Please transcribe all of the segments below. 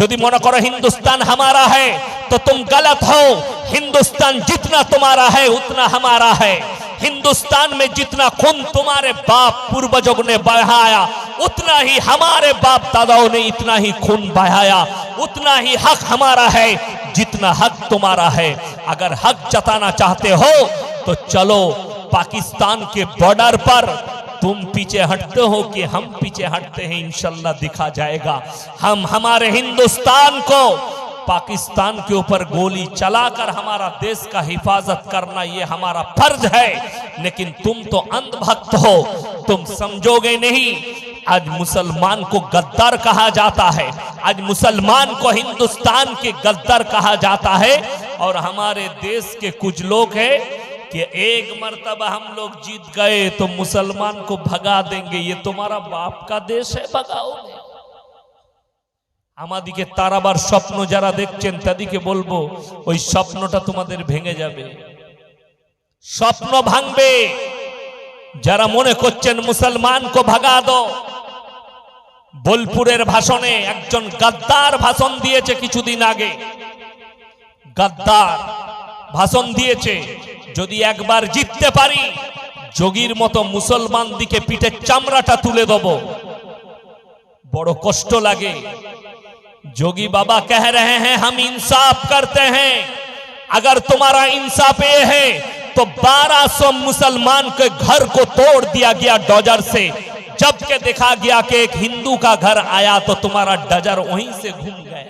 যদি মনে করো हिंदुस्तान हमारा है तो तुम गलत हो हिंदुस्तान जितना तुम्हारा है उतना हमारा है हिंदुस्तान में जितना खून तुम्हारे बाप पूर्वजों ने बहाया उतना ही हमारे बाप दादाओं ने इतना ही खून बहाया उतना ही हक हमारा है जितना हक तुम्हारा है अगर हक जताना चाहते हो तो चलो पाकिस्तान के बॉर्डर पर तुम पीछे हटते हो कि हम पीछे हटते हैं, इंशाल्लाह दिखा जाएगा। हम, हमारे हिंदुस्तान को, पाकिस्तान के ऊपर गोली चलाकर हमारा देश का हिफाजत करना ये हमारा फ़र्ज़ है। लेकिन तुम तो अंधभक्त हो, तुम समझोगे नहीं। आज मुसलमान को गद्दार कहा जाता है। आज मुसलमान को हिंदुस्तान के गद्दार कहा जाता है। और हमारे देश के कुछ लोग हैं कि एक मर्तबा हम लोग जीत गए तो मुसलमान को भगा देंगे ये तुम्हारा बाप का देश है भगाओगे আমাদিকে তারাবার স্বপ্ন যারা দেখছেন তাদেরকে বলবো ওই স্বপ্নটা তোমাদের ভেঙে যাবে স্বপ্ন ভাঙবে যারা মনে করছেন মুসলমানকে ভাগা দো বোলপুরের ভাষণে একজন গাদ্দার ভাষণ দিয়েছে কিছুদিন আগে গাদ্দার ভাষণ দিয়েছে যদি একবার জিততে পারি যোগীর মতো মুসলমান দিকে পিঠের চামড়াটা তুলে দেব বড় কষ্ট লাগে जोगी बाबा कह रहे हैं हम इंसाफ करते हैं अगर तुम्हारा इंसाफ ये है तो 1200 मुसलमान के घर को तोड़ दिया गया डोजर से जब के देखा गया कि एक हिंदू का घर आया तो तुम्हारा डजर वहीं से घूम गया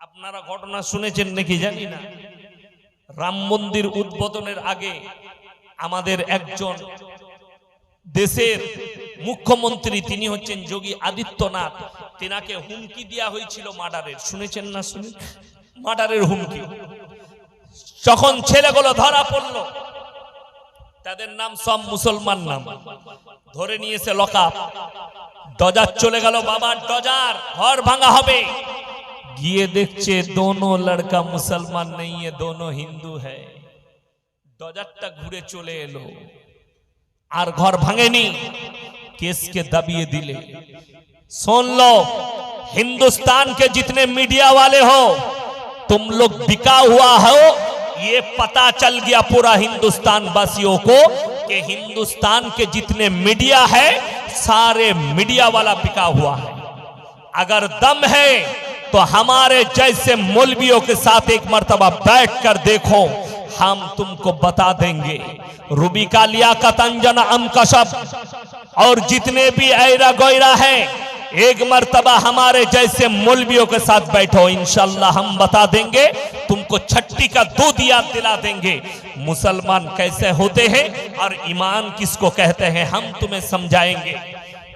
আপনারা ঘটনা শুনেছেন নাকি জানি না রাম মন্দির উদ্বোধনের আগে আমাদের একজন দেশের মুখ্যমন্ত্রী, তিনি হচ্ছেন যোগী আদিত্যনাথ। তেনাকে হুমকি দেওয়া হয়েছিল মার্ডারের। শুনেছেন না শুনে? মার্ডারের হুমকি। যখন ছেলেগুলো ধরা পড়ল, তাদের নাম সব মুসলমান নাম। ধরে নিয়েছে লকা ডজার চলে গেল বাবার ডজার ঘর ভাঙা হবে। গিয়ে দেখছে দোনো লড়কা মুসলমান নেই এ দোনো হিন্দু হ্যায় ডজারটা ঘুরে চলে এলো আর ঘর ভাঙেনি কেসকে দাবিয়ে দিলে सुन लो हिंदुस्तान के जितने मीडिया वाले हो तुम लोग बिका हुआ हो ये पता चल गया पूरा हिंदुस्तान वासियों को कि हिंदुस्तान के जितने मीडिया है सारे मीडिया वाला बिका हुआ है अगर दम है तो हमारे जैसे मौलवियों के साथ एक मरतबा बैठ कर देखो, हम तुमको बता देंगे। रूबी का लियाकत अंजना अम कशब और जितने भी ऐरा गोयरा है, एक मरतबा हमारे जैसे मौलवियों के साथ बैठो। इंशाल्लाह हम बता देंगे, तुमको छट्टी का दूध याद दिला देंगे। मुसलमान कैसे होते हैं, और ईमान किसको कहते हैं, हम तुम्हें समझाएँगे।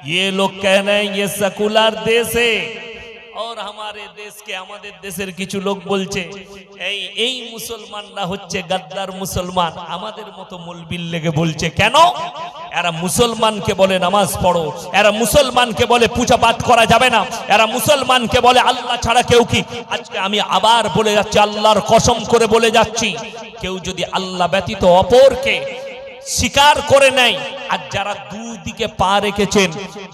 ये लोग कह रहे हैं, ये सेकुलर देश है। और हमारे देश के আমাদের দেশের কিছু লোক বলছে এই এই মুসলমানরা হচ্ছে গাদ্দার মুসলমান আমাদের মতো মুলবিল লেগে বলছে কেন এরা মুসলমানকে বলে নামাজ পড়ো এরা মুসলমানকে বলে পূজা পাঠ করা যাবে না এরা মুসলমানকে বলে আল্লাহ ছাড়া কেউ কি আজকে আমি আবার বলে যাচ্ছি আল্লাহর কসম করে বলে যাচ্ছি কেউ যদি আল্লাহ ব্যতীত অপরকে স্বীকার করে নেয়। আর যারা দুদিকে পা রেখেছেন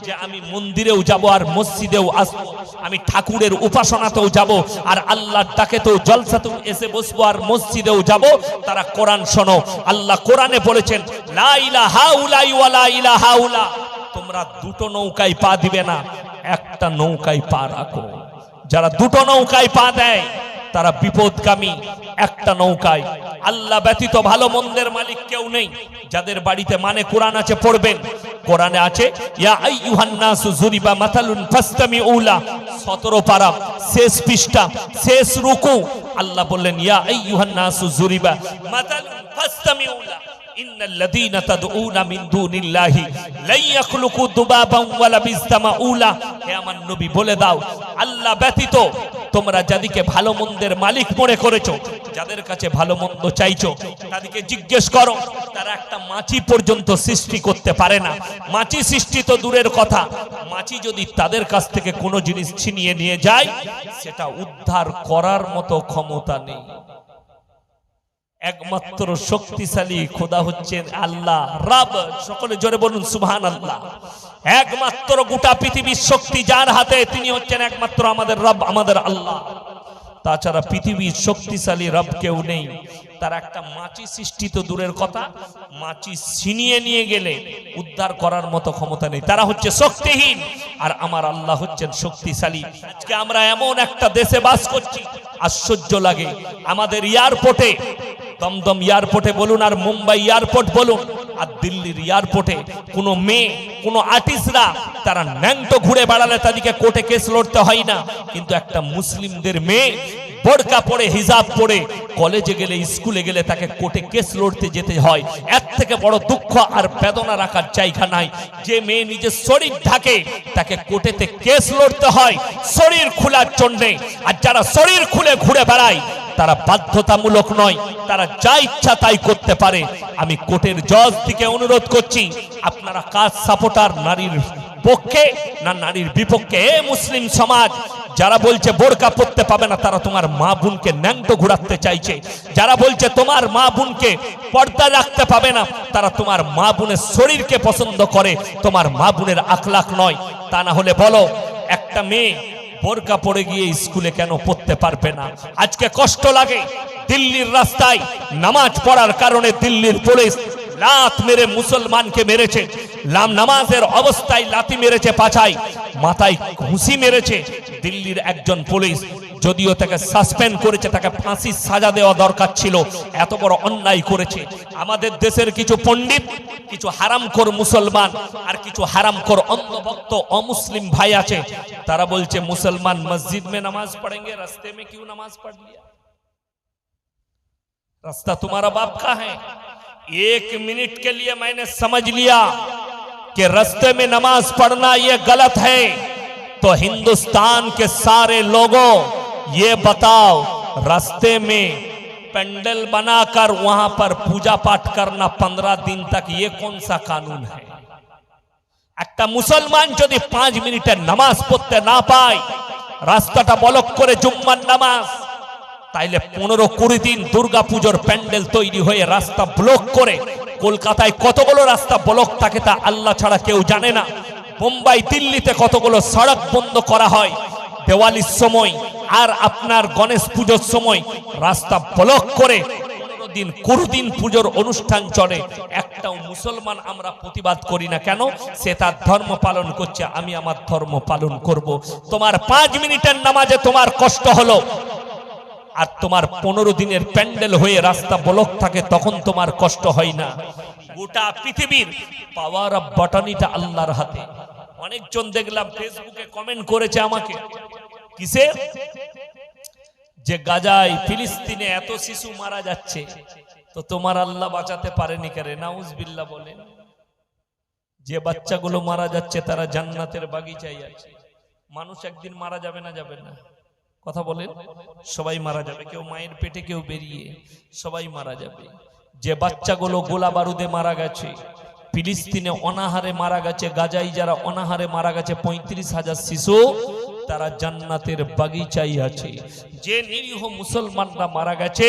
যে আমি মন্দিরেও যাব আর মসজিদেও আসব, আমি ঠাকুরের উপাসনাতেও যাব আর আল্লাহর ডাকেতেও জলসাতেও এসে বসবো আর মসজিদেও যাব, তারা কোরআন শোনো। আল্লাহ কোরআনে বলেছেন, লা ইলাহা উলাই ওয়ালা তোমরা দুটো নৌকায় পা দিবে না, একটা নৌকায় পা রাখো। যারা দুটো নৌকায় পা দেয় তারা বিপদগামী একটা নৌকায়। আল্লাহ ব্যতীত ভালো মন্দের মালিক কেউ নেই। যাদের বাড়িতে মানে কোরআন আছে, পড়বেন। কোরআনে আছে, ইয়া আইয়ুহান নাসু যুরিবা মাতালুন ফাসতামিউলা 17 পারা, শেষ পৃষ্ঠা, শেষ রুকু। আল্লাহ বললেন, ইয়া আইয়ুহান নাসু যুরিবা মাতালুন ফাসতামিউলা বলে দাও, আল্লাহ ব্যতীত তোমরা মালিক মনে করেছ, যাদের কাছে ভালো মন্দ চাইছো, তাদেরকে জিজ্ঞেস করো। তারা একটা মাছি পর্যন্ত সৃষ্টি করতে পারে না। মাছি সৃষ্টি তো দূরের কথা। মাছি যদি তাদের কাছ থেকে কোনো জিনিস ছিনিয়ে নিয়ে যায়, সেটা উদ্ধার করার মতো ক্ষমতা নেই। একমাত্র শক্তিশালী খোদা হচ্ছেন আল্লাহ, রাব। সকলে জোরে বলুন সুবহান আল্লাহ একমাত্র গোটা পৃথিবীর শক্তি যার হাতে, তিনি হচ্ছেন একমাত্র আমাদের রব, আমাদের আল্লাহ। তাছাড়া পৃথিবীর শক্তিশালী রব কেউ নেই। তার একটা মাছি সৃষ্টি তো দূরের কথা। মাছি ছিনিয়ে নিয়ে গেলে উদ্ধার করার মতো ক্ষমতা নেই। তারা হচ্ছে শক্তিহীন, আর আমার আল্লাহ হচ্ছেন শক্তিশালী। আজকে আমরা এমন একটা দেশে বাস করছি। আশ্চর্য লাগে। আমাদের এয়ারপোর্টে দমদম এয়ারপোর্টে বলুন আর মুম্বাই এয়ারপোর্ট বলুন। আর দিল্লির এয়ারপোর্টে কোনো মেয়ে, কোনো আর্টিস্টরা, তারা ন্যাংটো ঘুরে বেড়ালে তাদেরকে কোর্টে কেস লড়তে হয় না। কিন্তু একটা মুসলিমদের মেয়ে বোরকা পরে, হিজাব পরে, কলেজে গেলে, স্কুলে গেলে তাকে কোর্টে কেস লড়তে যেতে হয়। এর থেকে বড় দুঃখ আর বেদনা রাখার জায়গা নাই। যে মেয়ে নিজের শরীর ঢাকে, তাকে কোর্টেতে কেস লড়তে হয় শরীর খোলার জন্যে। আর যারা শরীর খুলে ঘুরে বেড়ায় তারা বাধ্যতামূলক নয়, তারা যা ইচ্ছা তাই করতে পারে। আমি কোর্টের জজ থেকে অনুরোধ করছি, আপনারা কাজ সাপোর্টার নারীর পক্ষে না নারীর বিপক্ষে? এ মুসলিম সমাজ, যারা বলছে বোরকা পড়তে পাবে না, তারা তোমার মা বোনকে ন্যাংটো ঘুরাতে চাইছে। যারা বলছে তোমার মা বোনকে পর্দা রাখতে পাবে না, তারা তোমার মা বোনের শরীরকে পছন্দ করে। তোমার মা বোনের আখলাখ নয়। তা না হলে বলো, একটা মেয়ে বোরকা পড়ে গিয়ে স্কুলে কেন পড়তে পারবে না? আজকে কষ্ট লাগে। দিল্লির রাস্তায় নামাজ পড়ার কারণে দিল্লির পুলিশ লাত মেরে মুসলমানকে মেরেছে। লাম নামাজের অবস্থায় লাতি মেরেছে পাছায়, মাথায় ঘুষি মেরেছে। দিল্লির একজন পুলিশ যদিও তাকে সাসপেন্ড করেছে তাকে ফাঁসির সাজা দেওয়া দরকার ছিল এত বড় অন্যায় করেছে আমাদের দেশের কিছু পণ্ডিত কিছু হারামখোর মুসলমান আর কিছু হারামখোর অন্ধভক্ত অমুসলিম ভাই আছে তারা বলছে মুসলমান মসজিদ में नमाज पढ़ेंगे रास्ते में क्यों नमाज पढ़ लिया रास्ता तुम्हारा बाप का है एक मिनट के लिए मैंने समझ लिया कि रास्ते में नमाज पढ़ना ये गलत है तो हिंदुस्तान के सारे लोगों ये बताओ रास्ते में पेंडल बनाकर वहां पर पूजा पाठ करना पंद्रह दिन तक ये कौन सा कानून है একটা মুসলমান যদি পাঁচ মিনিটের নামাজ পড়তে না পায় রাস্তাটা বলক করে জুম্মার নামাজ তাইলে পনেরো কুড়ি দিন দুর্গা পুজোর প্যান্ডেল তৈরি হয়ে রাস্তা ব্লক করে কলকাতায় কতগুলো রাস্তা ব্লক থাকে তা আল্লাহ ছাড়া কেউ জানে না মুম্বাই দিল্লিতে কতগুলো সড়ক বন্ধ করা হয় দেওয়ালির সময় আর আপনার গণেশ পুজোর সময় রাস্তা ব্লক করে দিন, কুড়ি দিন পুজোর অনুষ্ঠান চলে। একটাও মুসলমান আমরা প্রতিবাদ করি না কেন? সে তার ধর্ম পালন করছে, আমি আমার ধর্ম পালন করব। তোমার পাঁচ মিনিটের নামাজে তোমার কষ্ট হলো। আর তোমার পনেরো দিনের প্যান্ডেল হয়ে রাস্তা ব্লক থাকে, তখন তোমার কষ্ট হয় না। গোটা পৃথিবীর পাওয়ার অফ বটনিটা আল্লাহর হাতে। অনেকজন দেখলাম ফেসবুকে কমেন্ট করেছে আমাকে। কিসে? যে গাজায় ফিলিস্তিনে এত শিশু মারা যাচ্ছে, তো তোমার আল্লাহ বাঁচাতে পারেনি কেন? নাউজবিল্লা বলেন। যে বাচ্চাগুলো মারা যাচ্ছে, তারা জান্নাতের বাগিচায় আছে। মানুষ একদিন মারা যাবে না যাবে না? কথা বলেন। সবাই মারা যাবে, কেউ মায়ের পেটে, কেউ বেরিয়ে। সবাই মারা যাবে। যে বাচ্চাগুলো গোলা বারুদে মারা গেছে ফিলিস্তিনে অনাহারে মারা গেছে গাজাই যারা অনাহারে মারা গেছে পঁয়ত্রিশ হাজার শিশু, তারা জান্নাতের বাগিচাই আছে। যে নিরীহ মুসলমানরা মারা গেছে,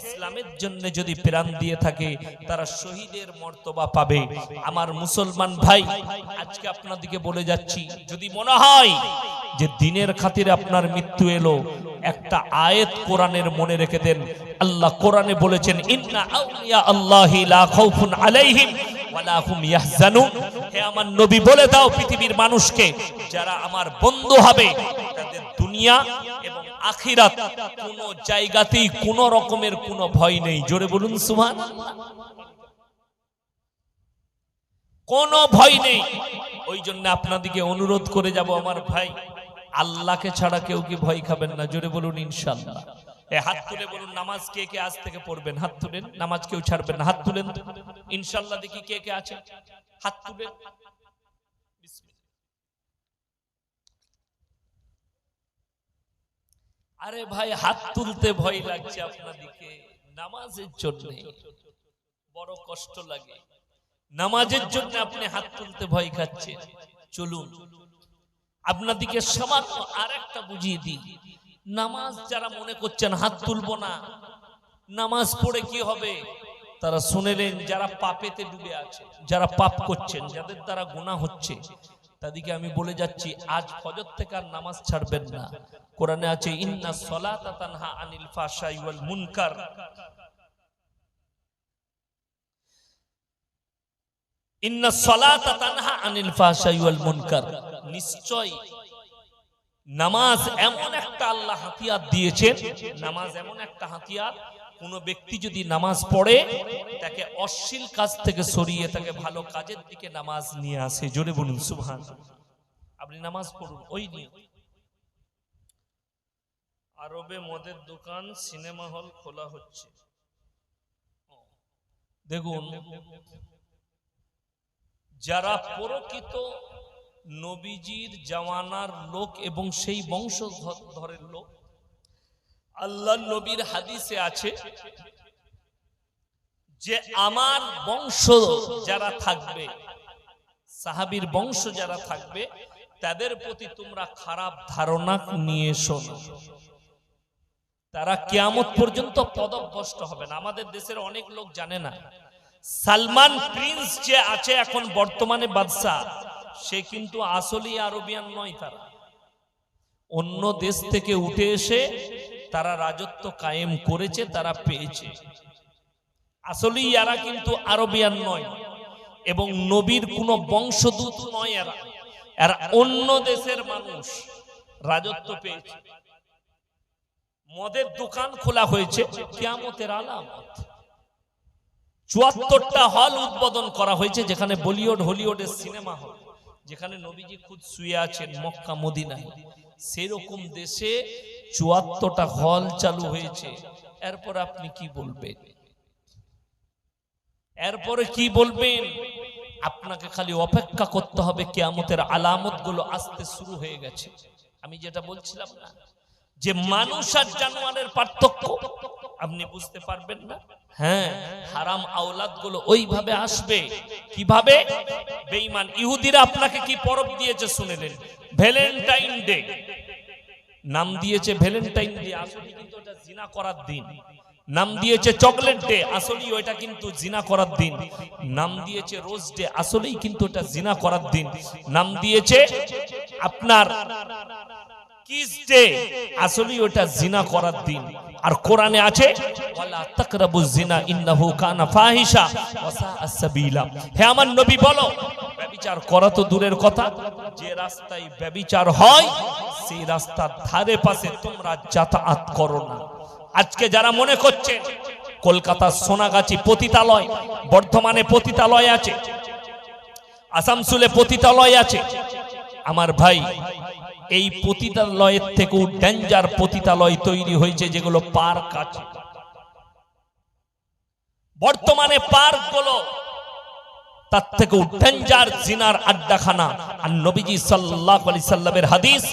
ইসলামের জন্য যদি প্রাণ দিয়ে থাকে, তারা শহীদের মর্তবা পাবে। আমার মুসলমান ভাই, আজকে আপনাদেরকে বলে যাচ্ছি, যদি মনে হয় যে দিনের খাতিরে আপনার মৃত্যু এলো, একটা আয়েত কোরআনের মনে রেখে দেন। আল্লাহ কোরআনে বলেছেন, ইন্না আউলিয়া আল্লাহি লা খাউফুন আলাইহিম। আমার নবী, বলে দাও পৃথিবীর মানুষকে যারা আমার বন্ধু হবে, তাদের দুনিয়া এবং আখিরাত কোন জায়গাতেই কোন রকমের কোনো ভয় নেই। জোরে বলুন, সুবহানাল্লাহ। কোনো ভয় নেই। ওই জন্য আপনাদিকে অনুরোধ করে যাব, আমার ভাই, আল্লাহকে ছাড়া কেউ কি ভয় খাবেন না? জোরে বলুন ইনশাল্লাহ হাত তুলে বলুন, নামাজ কে কে আজ থেকে পড়বেন? হাত তুলেন? নামাজ কেউ ছাড়বেন না। হাত তুলেন ইনশাল্লাহ দেখি কে কে আছে। হাত তুলেন। আরে ভাই, হাত তুলতে ভয় লাগছে আপনাদিকে নামাজের জন্য বড় কষ্ট লাগে। নামাজের জন্য আপনি হাত তুলতে ভয় খাচ্ছেন। চলুন। আপনাদিকে সামান্য আর একটা বুঝিয়ে দিই। নামাজ যারা মনে করছেন হাত তুলবো না, নামাজ পড়ে কি হবে? তারা শুনেলেন যারা পাপেতে ডুবে আছে, যারা পাপ করছেন, যাদের দ্বারা গুনাহ হচ্ছে, তাদেরকে আমি বলে যাচ্ছি, আজ ফজর থেকে আর নামাজ ছাড়বেন না। কোরআনে আছে, ইন্না সলাতা তানহা আনিল ফাশাই ওয়াল মুনকার। ইন্না সলাতা তানহা আনিল ফাশাই ওয়াল মুনকার। নিশ্চয় নামাজ এমন একটা আল্লাহ হাতিয়ার দিয়েছেন, নামাজ এমন একটা হাতিয়ার, কোন ব্যক্তি যদি নামাজ পড়ে, তাকে অশ্লীল কাজ থেকে সরিয়ে তাকে ভালো কাজের দিকে নামাজ নিয়ে আসে। জোরে বলুন সুবহান আপনি নামাজ পড়ুন, ওই নিয়ে। আরবে মদের দোকান, সিনেমা হল খোলা হচ্ছে। দেখুন, যারা প্রকৃত নবীজির জামানার লোক এবং সেই বংশধরের লোক। আল্লাহ নবীর হাদিসে আছে যে আমার বংশ যারা থাকবে, সাহাবীর বংশ যারা থাকবে, তাদের প্রতি তোমরা খারাপ ধারণা নিয়ে শোনো। তারা কেয়ামত পর্যন্ত পদভ্রষ্ট হবে না। আমাদের দেশের অনেক লোক জানে না। সালমান প্রিন্স যে আছে এখন বর্তমানে বাদশাহ। সে কিন্তু আসলেই আরবিয়ান নয় তারা। অন্য দেশ থেকে উঠে এসে তারা রাজত্ব কায়েম করেছে, তারা পেয়েছে। আসলেই এরা কিন্তু আরবিয়ান নয় এবং নবীর কোনো বংশদূত নয় এরা। এরা অন্য দেশের মানুষ, রাজত্ব পেয়েছে। মদের দোকান খোলা হয়েছে, কিয়ামতের আলামত। চুয়াত্তরটা হল উদ্বোধন করা হয়েছে, যেখানে বলিউড, হলিউডের সিনেমা হল। যেখানে নবীজি খুদ শুয়ে আছেন মক্কা, মদিনায়, সেরকম দেশে চুয়াত্তরটা হল চালু হয়েছে। এরপর আপনি কি বলবেন? এরপরে কি বলবেন? আপনাকে খালি অপেক্ষা করতে হবে, কেয়ামতের আলামতগুলো আসতে শুরু হয়ে গেছে। আমি যেটা বলছিলাম না, যে মানুষ আর জানোয়ারের পার্থক্য, আপনি বুঝতে পারবেন না? হ্যাঁ হারাম আওলাদগুলো ওইভাবে আসবে। কীভাবে? বেঈমান ইহুদিরা আপনাকে কি পরব দিয়েছে শুনেলেন? Valentine Day. নাম দিয়েছে ভ্যালেন্টাইন ডে আসলে কিন্তু ওটা জিনা করার দিন। নাম দিয়েছে চকলেট ডে, আসলেই ওইটা কিন্তু জিনা করার দিন। নাম দিয়েছে রোজ ডে, আসলেই কিন্তু ওটা জিনা করার দিন। নাম দিয়েছে আপনার কিস ডে আসলেই ওটা জিনা করার দিন। আর কোরআনে আছে আমার নবী বলো করা তো দূরের কথা। যে রাস্তায় ব্যভিচার হয়, সেই রাস্তার ধারে পাশে তোমরা যাতায়াত করো না। আজকে যারা মনে করছে, কলকাতার সোনাগাছি পতিতালয়, বর্ধমানে পতিতালয় আছে আসামসুলে পতিতালয় আছে, আমার ভাই এই পতিতালয়ের থেকেও ডেঞ্জার পতিতালয় তৈরি হয়েছে যেগুলো পার্ক আছে। বর্তমানে পার্কগুলো তার থেকেও ডেঞ্জার জিনার আড্ডাখানা। আর নবীজি সাল্লাহ আলি সাল্লামের হাদিস,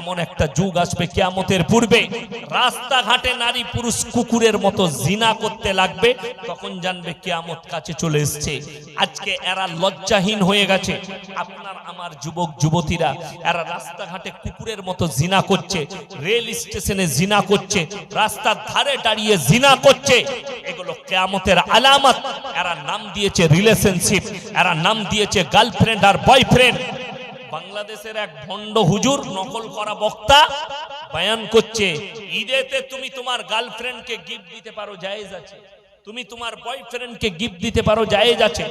এমন একটা যুগ আসবে কেয়ামতের পূর্বে, রাস্তাঘাটে নারী পুরুষ কুকুরের মতো জিনা করতে লাগবে, তখন জানবে কেয়ামত কাছে চলে এসছে। আজকে এরা লজ্জাহীন হয়ে গেছে। আপনার, আমার যুবক, যুবতীরা, এরা রাস্তাঘাটে কুকুরের মতো জিনা করছে, রেল স্টেশনে জিনা করছে, রাস্তার ধারে দাঁড়িয়ে জিনা করছে। এগুলো কেয়ামতের আলামত। এরা নাম দিয়েছে রিলেশনশিপ। এরা নাম দিয়েছে গার্লফ্রেন্ড আর বয়ফ্রেন্ড। বাংলাদেশের এক ভণ্ড হুজুর নকল করা বক্তা বয়ান করছে, ঈদেতে তুমি তোমার গার্লফ্রেন্ডকে গিফট দিতে পারো, জায়েজ আছে। তুমি তোমার বয়ফ্রেন্ডকে গিফট দিতে পারো, জায়েজ আছে।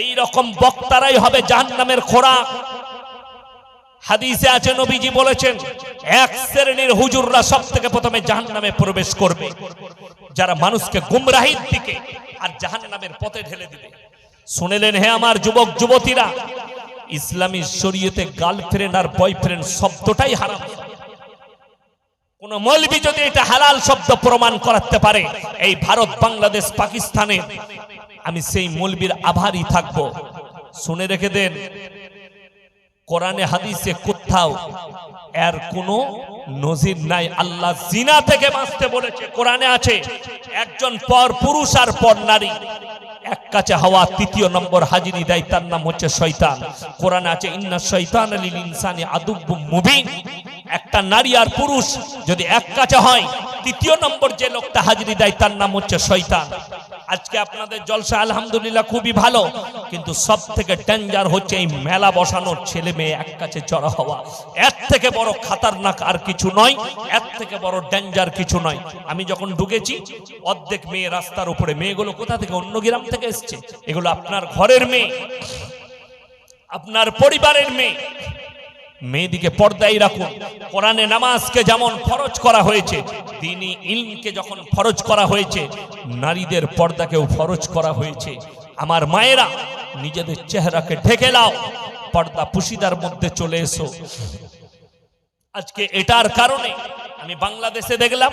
এই রকম বক্তারাই হবে জাহান্নামের খোরাক হাদিসে আছে, নবীজি বলেছেন, এক শ্রেণির হুজুররা সব থেকে প্রথমে জাহান্নামে প্রবেশ করবে। যারা মানুষকে গুমরাহির দিকে আর জাহান্নামের পথে ঢেলে দিবে। শুনেলেন, হে আমার যুবক, যুবতীরা, ইসলামী শরীয়তে গার্লফ্রেন্ড আর বয়ফ্রেন্ড শব্দটাই হারাম। কোন মৌলবি যদি এটা হালাল শব্দ প্রমাণ করাতে পারে, এই ভারত, বাংলাদেশ, পাকিস্তানে আমি সেই মৌলবীর আভারই থাকব। শুনে রেখে দেন, কোরআনে, হাদিসে কোথাও এর কোনো নজির নাই। আল্লাহ জিনা থেকে বাঁচতে বলেছে। কোরআনে আছে, একজন পর পুরুষ আর পর নারী। কাছে হাওয়া তৃতীয় নম্বর হাজিরি দেয়, তার নাম হচ্ছে শয়তান। কোরআন আছে, ইন্না শৈতান আলী ইনসানি আদুব্বুম মুবিন। একটা নারী আর পুরুষ যদি এক কাছে হয়, তৃতীয় নম্বর যে লোকটা হাজিরি দেয়, তার নাম হচ্ছে শয়তান। আজকে আপনাদের জলসা আলহামদুলিল্লাহ খুবই ভালো, কিন্তু সব থেকে ডেঞ্জার হচ্ছে এই মেলা বসানোর ছেলে মেয়ে এক কাছে জড়ো হওয়া। এর থেকে বড় খাতারনাক আর কিছু নয়, এর থেকে বড় ডেঞ্জার কিছু নয়। আমি যখন ঢুকেছি, অর্ধেক মেয়ে রাস্তার উপরে, মেয়েগুলো কোথা থেকে? অন্য গ্রাম থেকে এসছে। এগুলো আপনার ঘরের মেয়ে, আপনার পরিবারের মেয়ে। মেয়েদিকে পর্দায় রাখুন। কোরআনে নামাজকে যেমন ফরজ করা হয়েছে, তিনি ইলমকে যখন ফরজ করা হয়েছে, নারীদের পর্দাকেও ফরজ করা হয়েছে। আমার মায়েরা, নিজেদের চেহারাকে ঢেকে লাও পর্দা পুশিদার মধ্যে চলে এসো। আজকে এটার কারণে আমি বাংলাদেশে দেখলাম,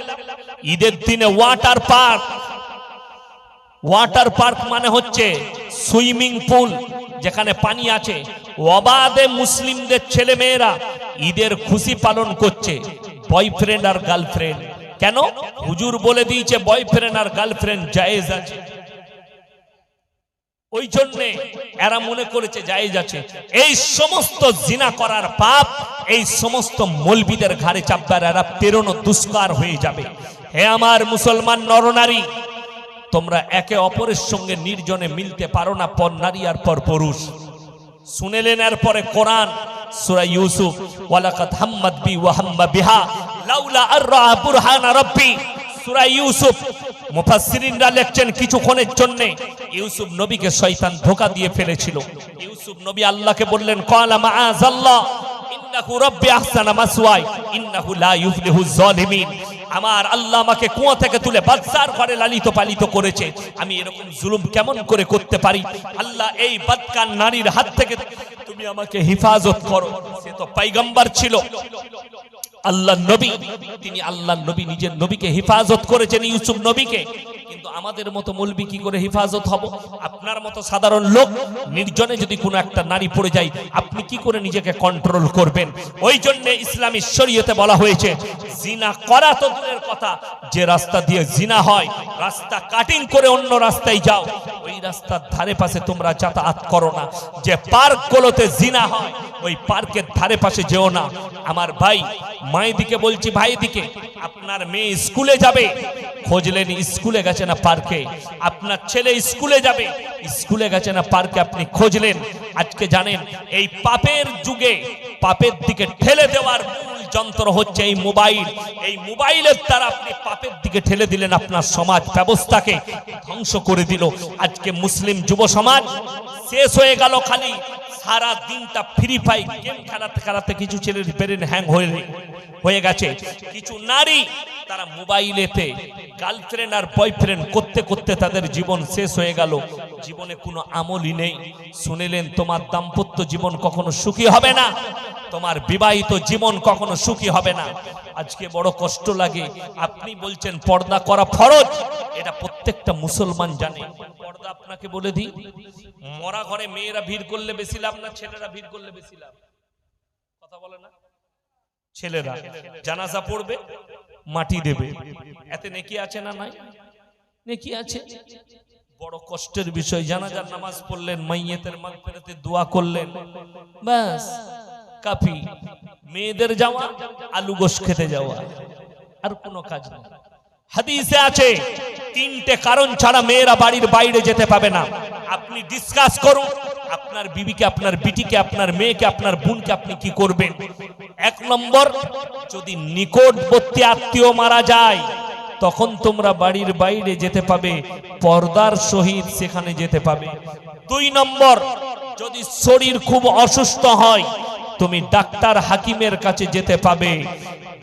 ঈদের দিনে ওয়াটার পার্ক ওয়াটার পার্ক মানে হচ্ছে সুইমিং পুল যেখানে পানি আছে। অবাধে মুসলিমদের ছেলে মেয়েরা ঈদের খুশি পালন করছে। বয়ফ্রেন্ড আর গার্লফ্রেন্ড কেন? হুজুর বলে দিয়েছে বয়ফ্রেন্ড আর গার্লফ্রেন্ড জায়েজ আছে। ওই জন্যে এরা মনে করেছে জায়েজ আছে। এই সমস্ত জিনা করার পাপ, এই সমস্ত মলবিদের ঘাড়ে চাপবার এরা পেরোনো দুষ্কার হয়ে যাবে। হে আমার মুসলমান নরনারী তোমরা একে অপরের সঙ্গে নির্জনে মিলতে পারো না, পর নারী আর পর পুরুষ। শুনেলেন এরপরে কোরআন, সূরা ইউসুফ ওয়ালাকাত হাম্মাদ বি ওয়া হাম্মা বিহা, লাউলা আররা বুরহানা রাব্বি। সূরা ইউসুফ, মুফাসসিরিনরা লিখছেন কিছুক্ষণের জন্য, ইউসুফ নবীকে শয়তান ধোঁকা দিয়ে ফেলেছিল। ইউসুফ নবী আল্লাহকে বললেন, ক্বালা মাআযাল্লাহ, ইন্নাহু রাব্বি আহসানা মাসওয়াই ইন্নাহু লা ইউফলিহু যালিমিন আমার আল্লাহ আমাকে কুয়া থেকে তুলে বাদশার ঘরে লালিত পালিত করেছে। আমি এরকম জুলুম কেমন করে করতে পারি? আল্লাহ এই বদকান নারীর হাত থেকে তুমি আমাকে হেফাজত করো। সে তো পাইগম্বর ছিল। আল্লাহ নবী, তিনি আল্লাহ নবী, নিজের নবীকে হেফাজত করেছেন ইউসুফ নবীকে। কিন্তু আমাদের মতো মলবি কি করে হেফাজত হব? আপনার মতো সাধারণ লোক, নির্জনে যদি কোনো একটা নারী পড়ে যায়, আপনি কি করে নিজেকে কন্ট্রোল করবেন? ওই জন্য ইসলামী শরীয়তে বলা হয়েছে জিনা করা তো দূরের কথা। যে রাস্তা দিয়ে জিনা হয়, রাস্তা কাটিং করে অন্য রাস্তায় যাও। ওই রাস্তার ধারে পাশে তোমরা যাতায়াত করো না। যে পার্কগুলোতে জিনা হয়, ওই পার্কের ধারে পাশে যেও না। আমার ভাই মায়ের দিকে বলছি ভাই দিকে আপনার মেয়ে স্কুলে যাবে। খোঁজলেন, স্কুলে গেছে না পার্কে? আপনার ছেলে স্কুলে যাবে। স্কুলে গেছে না পার্কে আপনি খোঁজলেন? আজকে জানেন, এই পাপের যুগে পাপের দিকে ঠেলে দেওয়ার মূল যন্ত্র হচ্ছে এই মোবাইল। এই মোবাইলের দ্বারা আপনি পাপের দিকে ঠেলে দিলেন আপনার সমাজ। ব্যবস্থাকে ধ্বংস করে দিল। আজকে মুসলিম যুব সমাজ শেষ হয়ে গেল খালি। সারা দিনটা ফ্রি ফাই গেম খেলাতে খেলাতে কিছু ছেলের ব্রেন হ্যাং হয়ে হয়ে গেছে। কিছু নারী তারা মোবাইলেতে গার্লফ্রেন্ড আর বয়ফ্রেন্ড করতে করতে তাদের জীবন শেষ হয়ে গেল। জীবনে কোনো আমলই নেই। শুনিলেন, তোমার দাম্পত্য জীবন কখনো সুখী হবে না। তোমার বিবাহিত জীবন কখনো সুখী হবে না। আজকে বড় কষ্ট লাগে। আপনি বলছেন, পর্দা করা ফরজ। এটা প্রত্যেকটা মুসলমান জানে। পর্দা আপনাকে বলে দিই, মরা ঘরে মেয়েরা ভিড় করলে বেশি লাভ না, ছেলেরা ভিড় করলে বেশি লাভ? কথা বলে না? ছেলেরা, জানাজা পড়বে, মাটি দেবে। এতে নেকি আছে না নাই? নেকি আছে? বড় কষ্টের বিষয়। জানাজার নামাজ পড়লেন, মাইয়েতের মাগফিরাতে দোয়া করলেন। ব্যাস, কাফি। মেয়েদের যাওয়া, আলু গোশ খেতে যাওয়া। আর কোনো কাজ নেই। হাদিসে আছে, তিনটে কারণ ছাড়া মেয়েরা বাড়ির বাইরে যেতে পাবে না। আপনি ডিসকাস করুন, আপনার বিবিকে, আপনার বিটিকে, আপনার মেয়েকে, আপনার বোনকে আপনি কি করবেন? এক নম্বর, যদি নিকটবর্তী আত্মীয় মারা যায় তখন তোমরা বাড়ির বাইরে যেতে পাবে, পর্দার সহিত সেখানে যেতে পাবে। দুই নম্বর, যদি শরীর খুব অসুস্থ হয়, তুমি ডাক্তার হাকিমের কাছে যেতে পাবে,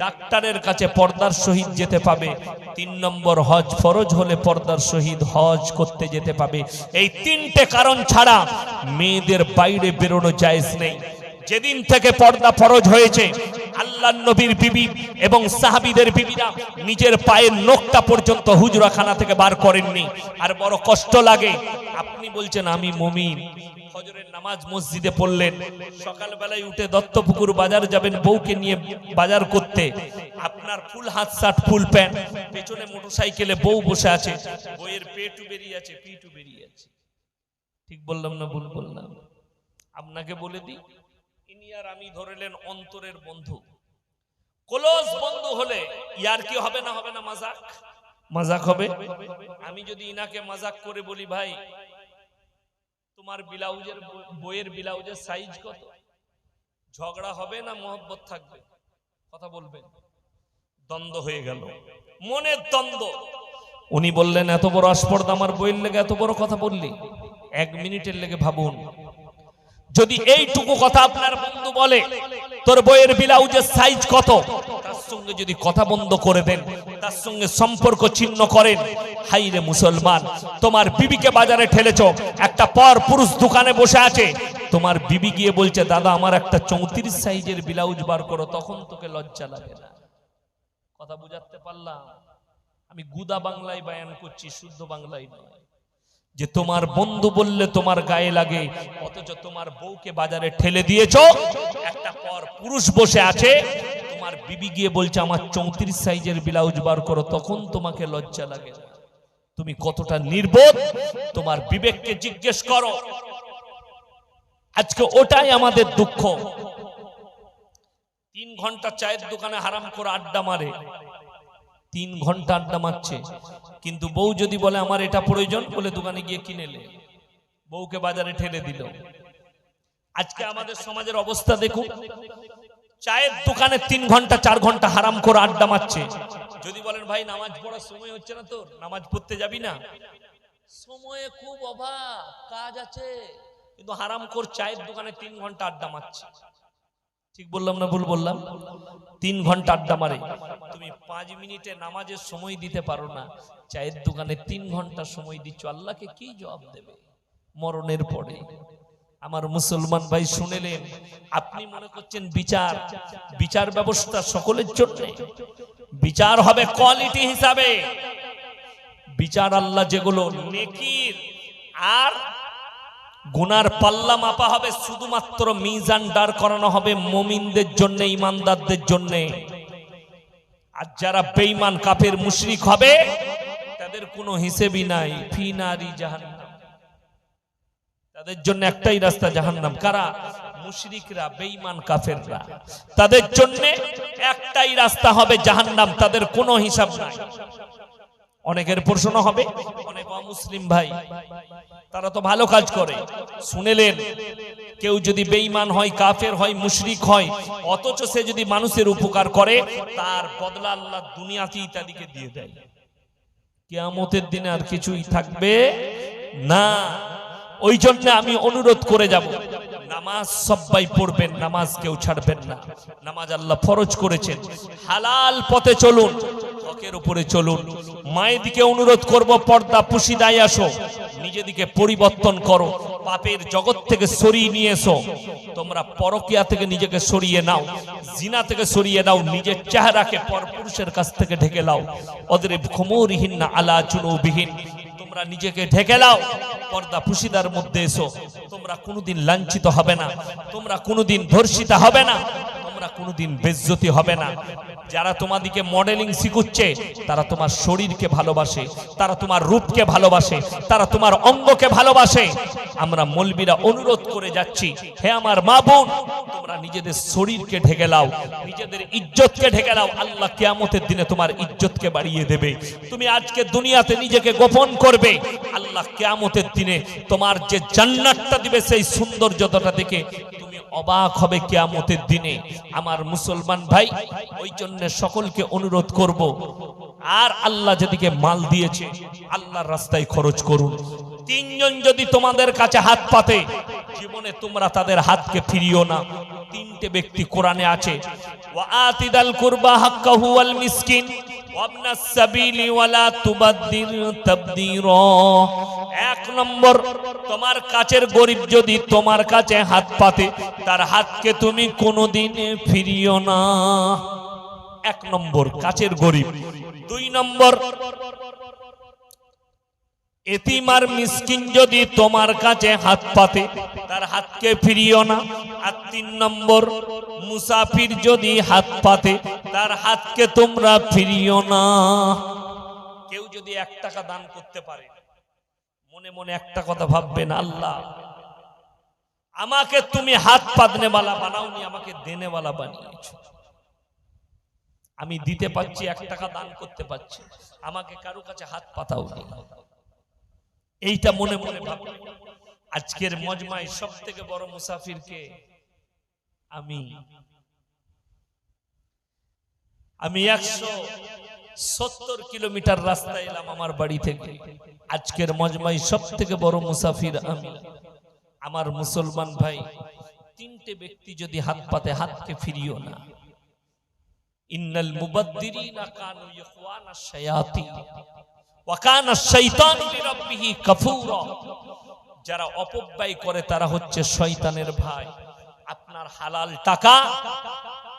ডাক্তারের কাছে পর্দার সহিত যেতে পাবে। তিন নম্বর, হজ ফরজ হলে পর্দার সহিত হজ করতে যেতে পাবে। এই তিনটে কারণ ছাড়া মেয়েদের বাইরে বেরোনো জায়েজ নেই। যেদিন থেকে পর্দা ফরজ হয়েছে, আল্লাহ নবীর বিবি এবং সাহাবিদের বিবিরা নিজের পায়ের নখটা পর্যন্ত হুজরাখানা থেকে বার করেননি। আর বড় কষ্ট লাগে। আপনি বলছেন, আমি মমিন। ফজরের নামাজ মসজিদে পড়লেন। সকালবেলায় উঠে দত্তপুকুর বাজার যাবেন বউকে নিয়ে বাজার করতে। আপনার ফুল হাত, শার্ট, ফুল প্যান্ট। পেছনে মোটরসাইকেলে বউ বসে আছে। বইয়ের পেটু বেরিয়ে আছে, পিটু বেরিয়ে আছে। ঠিক বললাম না ভুল বললাম? আপনাকে বলে দিই আর আমি ধরেলেন অন্তরের বন্ধু। ক্লোজ বন্ধু হলে ইয়ার কি হবে না হবে না মাজাক? মাজাক হবে? আমি যদি ইনাকে মাজাক করে বলি, ভাই, তোমার ব্লাউজের বইয়ের ব্লাউজের সাইজ কত? ঝগড়া হবে না মহব্বত থাকবে? কথা বলবেন। দ্বন্দ্ব হয়ে গেল। মনের দ্বন্দ্ব। উনি বললেন, এত বড় আসপর্দা আমার বইয়ের লেগে এত বড় কথা বললি? এক মিনিটের লেগে ভাবুন যদি এইটুকু কথা আপনার বন্ধু বলে, তোর বইয়ের ব্লাউজের সাইজ কত? তার সঙ্গে যদি কথা বন্ধ করে দেন, তার সঙ্গে সম্পর্ক ছিন্ন করেন, হাইরে মুসলমান, তোমার বিবিকে বাজারে ঠেলেছ, একটা পর পুরুষ দোকানে বসে আছে, তোমার বিবি গিয়ে বলছে, দাদা, আমার একটা চৌত্রিশ সাইজের ব্লাউজ বার করো, তখন তোকে লজ্জা লাগে না। কথা বুঝাতে পারলাম? আমি গুদা বাংলায় বায়ান করছি, শুদ্ধ বাংলায় নয়। যে তোমার বন্ধু বললে তোমার গায়ে লাগে, অথচ তোমার বউকে বাজারে ঠেলে দিয়েছ। একটা পর পুরুষ বসে আছে, তোমার বিবি গিয়ে বলছে, আমার চৌত্রিশ সাইজের ব্লাউজ বার করো, তখন তোমাকে লজ্জা লাগে। তুমি কতটা নির্বোধ, তোমার বিবেককে জিজ্ঞেস করো। আজকে ওটাই আমাদের দুঃখ। তিন ঘণ্টা চায়ের দোকানে হারাম করে আড্ডা মারে। তিন ঘণ্টা আড্ডা মারছে। কিন্তু বউ যদি বলে, আমার এটা প্রয়োজন, বলে দোকানে গিয়ে কিনে নে বউকে বাজারে ঠেলে দিল। আজকে আমাদের সমাজের অবস্থা দেখুন। চায়ের দোকানে তিন ঘণ্টা, চার ঘণ্টা হারাম করে আড্ডা মারছে। যদি বলেন, ভাই, নামাজ পড়ার সময় হচ্ছে না তোর? নামাজ পড়তে যাবি না? সময়ে খুব অভাব, কাজ আছে। কিন্তু হারাম কর, চায়ের দোকানে তিন ঘণ্টা আড্ডা মারছে। ঠিক বললাম না ভুল বললাম? তিন ঘণ্টা আড্ডা মারে। তুমি পাঁচ মিনিটে নামাজের সময় দিতে পারো না। চায়ের দোকানে তিন ঘণ্টা সময় দিচ্ছ, আল্লাহকে কি জবাব দেবে? মরণের পরে। আমার মুসলমান ভাই শুনেলেন, আপনি মনে করছেন বিচার? বিচার ব্যবস্থা সকলের জন্য। বিচার হবে কোয়ালিটি হিসাবে। বিচার আল্লাহ যেগুলো নেকির, আর গুনার পাল্লা মাপা হবে শুধুমাত্র মিজান দাঁড় করানো হবে মমিনদের জন্য, ইমানদারদের জন্য। আর যারা বেঈমান, কাফের, মুশরিক হবে, তাদের কোনো হিসেবই নাই। ফিনারি জাহান্নাম। তাদের জন্য একটাই রাস্তা জাহান্নাম। কারা? মুশরিকরা, বেঈমান, কাফেররা। তাদের জন্য একটাই রাস্তা হবে জাহান্নাম। তাদের কোনো হিসাব নাই। অনেকের প্রশ্ন হবে, অনেক অমুসলিম ভাই, তারা তো ভালো কাজ করে। শুনেলেন, কেউ যদি বেঈমান হয়, কাফের হয়, মুশরিক হয়, অথচ সে যদি মানুষের উপকার করে, তার বদলা আল্লাহ দুনিয়াতেই তাদেরকে দিয়ে দেয়। কেয়ামতের দিনে আর কিছুই থাকবে না। ওই জন্য আমি অনুরোধ করে যাব নামাজ সবাই পড়বেন, নামাজ কেউ ছাড়বেন না। নামাজ আল্লাহ ফরজ করেছেন। হালাল পথে চলুন হকের উপরে চলুন। মায়ের দিকে অনুরোধ করব, পর্দা পুশিদায় আসো নিজেদিকে পরিবর্তন করো, পাপের জগৎ থেকে সরিয়ে নিয়ে এসো। তোমরা পরকিয়া থেকে নিজেকে সরিয়ে নাও, জিনা থেকে সরিয়ে নাও, নিজের চেহারাকে পরপুরুষের কাছ থেকে ঢেকে নাও। ওদের খমরহীন না আলা চুনবিহীন তোমরা নিজেকে ঢেকে লাও পর্দা পুশিদার মধ্যে এসো। তোমরা কোনোদিন লাঞ্ছিত হবে না, তোমরা কোনোদিন ধর্ষিতা হবে না। তোমরা কোনোদিন বেজ্জতি হবে না। যারা তোমাদিকে মডেলিং শিখুচ্ছে, তারা তোমার শরীরকে ভালোবাসে, তারা তোমার রূপকে ভালোবাসে, তারা তোমার অঙ্গকে ভালোবাসে। আমরা মলবিরা অনুরোধ করে যাচ্ছি, হে আমার মা বোন, তোমরা নিজেদের শরীরকে ঢেকে লাও নিজেদের ইজ্জতকে ঢেকে লাও আল্লাহ কিয়ামতের দিনে তোমার ইজ্জতকে বাড়িয়ে দেবে। তুমি আজকে দুনিয়াতে নিজেকে গোপন করবে। আল্লাহ কিয়ামতের দিনে তোমার যে জান্নাতটা দিবে, সেই সৌন্দর্যতা দেখে অবাক হবে কেয়ামতের দিনে। আমার মুসলমান ভাই, ওই জন্য সকলকে অনুরোধ করব, আর আল্লাহ যেদিকে মাল দিয়েছে, আল্লাহর রাস্তায় খরচ করুন। তিনজন যদি তোমাদের কাছে হাত পাতে, জীবনে তোমরা তাদের হাতকে ফিরিও না। তিনটে ব্যক্তি কোরআনে আছে, ওয়া আতিদাল কুরবা হাক্কাহু ওয়াল মিসকিন। ওয়াবনা সাবিলি ওয়ালা তুবাদ্দির তাবদীরা। এক নম্বর, তোমার কাছের গরিব যদি তোমার কাছে হাত পাতে, তার হাতকে তুমি কোনোদিন ফিরিও না। এক নম্বর, কাছের গরিব। দুই নম্বর এতিমার মিসকিন যদি তোমার কাছে হাত পাতে, তার হাতকে ফিরিও না। আর তিন নম্বর, মুসাফির যদি হাত পাতে, তার হাতকে তোমরা ফিরিও না। কেউ যদি এক টাকা দান করতে পারে, মনে মনে একটা কথা ভাববেন, আল্লাহ, আমাকে তুমি হাত পাতনেওয়ালা বানাওনি, আমাকে দেনেওয়ালা বানিয়েছো। আমি দিতে পারছি, এক টাকা দান করতে পারছি, আমাকে কারও কাছে হাত পাতাও নেই এইটা মনে মনে আজকের মজমায় সব থেকে বড় মুসাফিরকে আমি। আমি একশো সত্তর কিলোমিটার রাস্তা এলাম আমার বাড়ি থেকে। আজকের মজমাই সব থেকে বড় মুসাফির আমি। আমার মুসলমান ভাই, তিনটে ব্যক্তি যদি হাত পাতে হাতকে ফিরিও না। ইন্নাল মুবাদ্দিরিনা কানু ইখওয়ানা শায়াতিন। যারা অপব্যয় করে তারা হচ্ছে শয়তানের ভাই। আপনার হালাল টাকা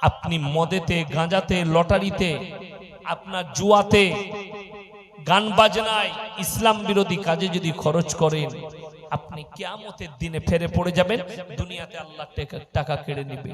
আপনি মদেতে, গাঁজাতে, লটারিতে, আপনার জুয়াতে, গান বাজনায় ইসলাম বিরোধী কাজে যদি খরচ করেন, আপনি কিয়ামতের দিনে ফেরে পড়ে যাবেন। দুনিয়াতে আল্লাহ টাকা কেড়ে নেবে।